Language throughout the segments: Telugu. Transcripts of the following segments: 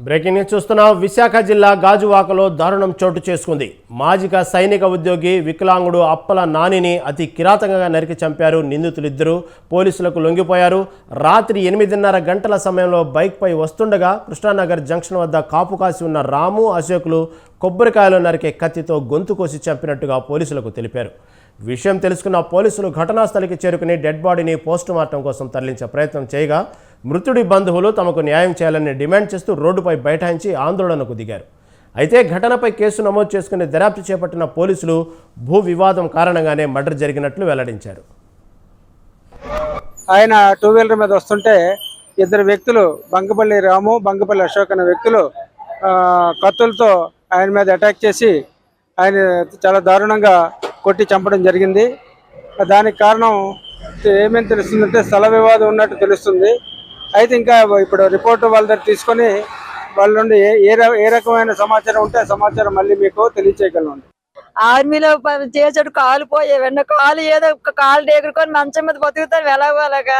బ్రేకింగ్ న్యూస్ చూస్తున్నాం విశాఖ జిల్లా గాజువాకలో దారుణం చోటు చేసుకుంది. మాజిక సైనిక ఉద్యోగి వికలాంగుడు అప్పల నానిని అతి కిరాతకంగా నరికి చంపారు. నిందితులిద్దరూ పోలీసులకు లొంగిపోయారు. రాత్రి ఎనిమిదిన్నర గంటల సమయంలో బైక్పై వస్తుండగా కృష్ణానగర్ జంక్షన్ వద్ద కాపు కాసి ఉన్న రాము అశోకులు కొబ్బరికాయలు నరికే కత్తితో గొంతు కోసి చంపినట్టుగా పోలీసులకు తెలిపారు. విషయం తెలుసుకున్న పోలీసులు ఘటనా స్థలికి చేరుకుని డెడ్ బాడీని పోస్టుమార్టం కోసం తరలించే ప్రయత్నం చేయగా మృతుడి బంధువులు తమకు న్యాయం చేయాలని డిమాండ్ చేస్తూ రోడ్డుపై బైఠాయించి ఆందోళనకు దిగారు. అయితే ఘటనపై కేసు నమోదు చేసుకుని దర్యాప్తు చేపట్టిన పోలీసులు భూ వివాదం కారణంగానే మర్డర్ జరిగినట్లు వెల్లడించారు. ఆయన టూ వీలర్ మీద వస్తుంటే ఇద్దరు వ్యక్తులు బంగపల్లి రాము బంగపల్లి అశోక్ అనే వ్యక్తులు కత్తులతో ఆయన మీద అటాక్ చేసి ఆయన చాలా దారుణంగా కొట్టి చంపడం జరిగింది. దానికి కారణం ఏమేమి తెలుస్తుందంటే స్థల వివాదం ఉన్నట్టు తెలుస్తుంది. అయితే ఇంకా ఇప్పుడు రిపోర్ట్ వాళ్ళ దగ్గర తీసుకొని వాళ్ళ నుండి ఏ ఏ ఏ రకమైన సమాచారం ఉంటే ఆ సమాచారం మళ్ళీ మీకు తెలియచేయగలను ఆర్మీలో ప- చేసాడు కాలు పోయేవన్న కాలు ఏదో ఒక కాలు డేగుడుకొని మంచం మీద బతుకుతారు వెళ్ళగలగా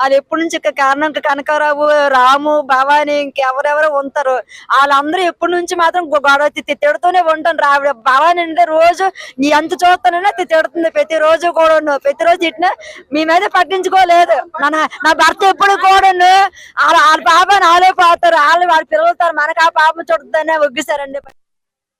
అది ఎప్పటి నుంచి కారణం ఇంకా కనకారావు రాము భవాని ఇంకెవరెవరో ఉంటారు. వాళ్ళందరూ ఎప్పటి నుంచి మాత్రం గొడవ తిడుతూనే ఉంటాను రావిడ భవాని అంటే రోజు నీ ఎంత చూస్తానన్నా తిడుతుంది ప్రతి రోజు కూడా ప్రతి రోజు తిట్టినా మీ మీద పట్టించుకోలేదు. మన నా భర్త ఎప్పుడు కూడా వాళ్ళ వాళ్ళ పాప నాలే పోతారు. వాళ్ళు వాళ్ళ పిల్లలతో మనకు ఆ పాపం చుట్టదనే ఒగ్గిసారండి.